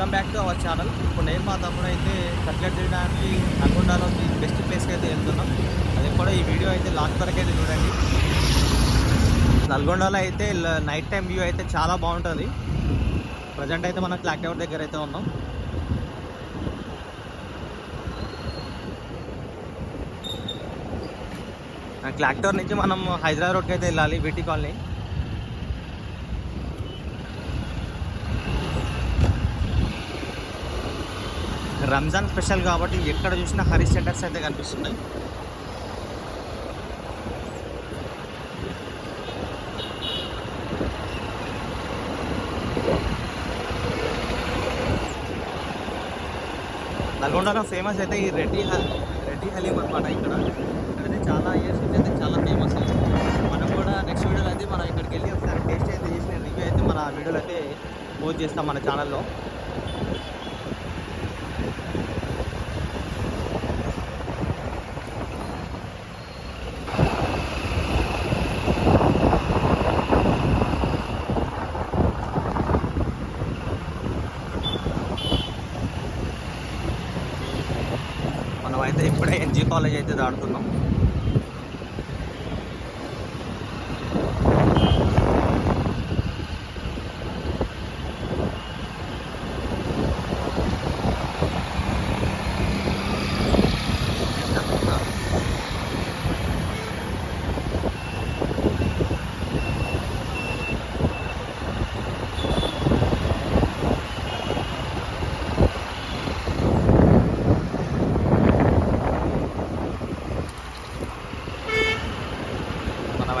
Welcome back to our channel ఇప్పుడు నేను మా తమ్ముడు అయితే కట్లెట్ తినడానికి నల్గొండలో బెస్ట్ ప్లేస్కి అయితే వెళ్తున్నాం. అది కూడా ఈ వీడియో అయితే లాస్ట్ వరకు అయితే చూడండి. నల్గొండలో అయితే నైట్ టైం వ్యూ అయితే చాలా బాగుంటుంది. ప్రజెంట్ అయితే మనం క్లాక్ టవర్ దగ్గర అయితే ఉన్నాం. క్లాక్ టవర్ నుంచి మనం హైదరాబాద్ రోడ్కి అయితే వెళ్ళాలి బీటీ కాలనీ. రంజాన్ స్పెషల్ కాబట్టి ఎక్కడ చూసినా హరీష్ సెంటర్స్ అయితే కనిపిస్తున్నాయి. నల్గొండలో ఫేమస్ అయితే ఈ రెడ్డి రెడ్డి హలీం అనమాట ఇక్కడ. ఇక్కడైతే చాలా ఇయర్స్ నుంచి అయితే చాలా ఫేమస్ మనం కూడా నెక్స్ట్ వీడియోలో అయితే మనం ఇక్కడికి వెళ్ళి ఒకసారి టేస్ట్ అయితే చేసిన రివ్యూ అయితే మన వీడియోలో అయితే పోస్ట్ చేస్తాం మన ఛానల్లో మనం అయితే ఇప్పుడే ఎన్జీ కాలేజ్ అయితే దాడుతున్నాం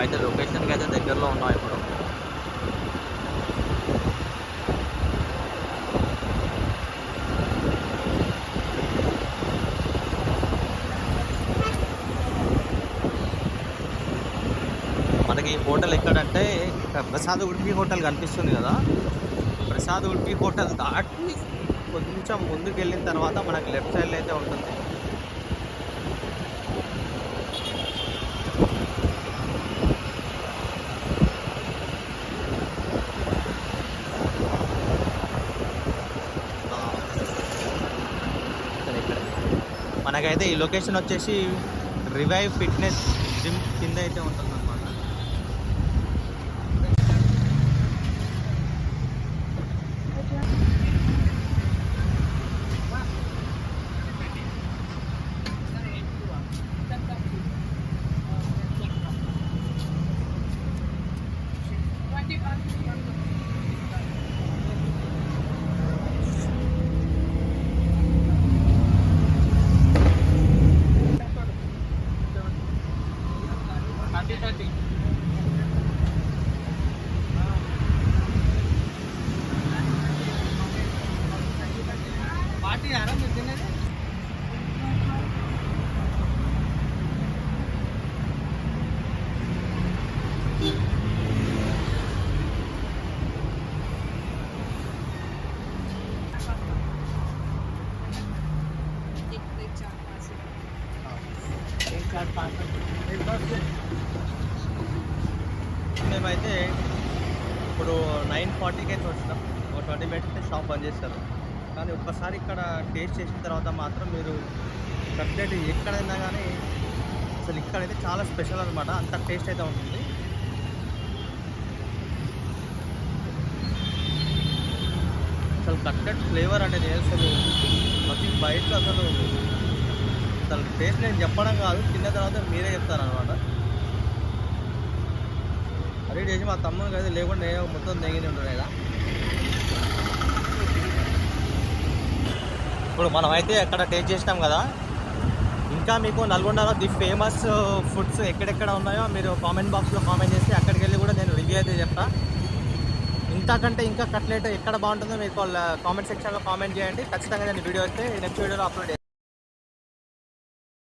మనం లొకేషన్కి అయితే దగ్గరలో ఉన్నాం ఇప్పుడు. మనకి ఈ హోటల్ ఎక్కడంటే ఇక్కడ ప్రసాద్ ఉడిపి హోటల్ కనిపిస్తుంది కదా. ప్రసాద్ ఉడిపి హోటల్ దాటి కొంచెం ముందుకు వెళ్ళిన తర్వాత మనకి లెఫ్ట్ సైడ్ అయితే ఉంటుంది ఇక్కడ ఇక్కడ. మనకైతే ఈ లొకేషన్ వచ్చేసి రివైవ్ ఫిట్నెస్ జిమ్ కింద అయితే ఉంటుంది అనమాట పార్టీ ఆరా మీరు తినేది మేమైతే ఇప్పుడు నైన్ ఫార్టీకి అయితే వచ్చినాం. ఒక ట్వంటీ మినిట్స్ అయితే షాప్ బంద్ చేస్తారు. కానీ ఒక్కసారి ఇక్కడ టేస్ట్ చేసిన తర్వాత మాత్రం మీరు కట్లెట్ ఎక్కడైనా కానీ అసలు ఇక్కడైతే చాలా స్పెషల్ అనమాట అంత టేస్ట్ అయితే ఉంటుంది. అసలు కట్లెట్ ఫ్లేవర్ అనేది అసలు ప్రతి బయట అసలు అసలు టేస్ట్ నేను చెప్పడం కాదు తిన్న తర్వాత మీరే చెప్తారు అనమాట అరే చేసి మా తమ్ముని కదా లేకుండా నేను మొత్తం నెగిని ఉంటుండే కదా ఇప్పుడు మనం అయితే అక్కడ టేస్ట్ చేసినాం కదా ఇంకా మీకు నల్గొండలో ది ఫేమస్ ఫుడ్స్ ఎక్కడెక్కడ ఉన్నాయో మీరు కామెంట్ బాక్స్లో కామెంట్ చేస్తే అక్కడికి వెళ్ళి కూడా నేను రివ్యూ అయితే చెప్తా. ఇంతకంటే ఇంకా కట్లెట్ ఎక్కడ బాగుంటుందో మీకు కామెంట్ సెక్షన్లో కామెంట్ చేయండి. ఖచ్చితంగా నేను వీడియో అయితే నెక్స్ట్ వీడియోలో అప్లోడ్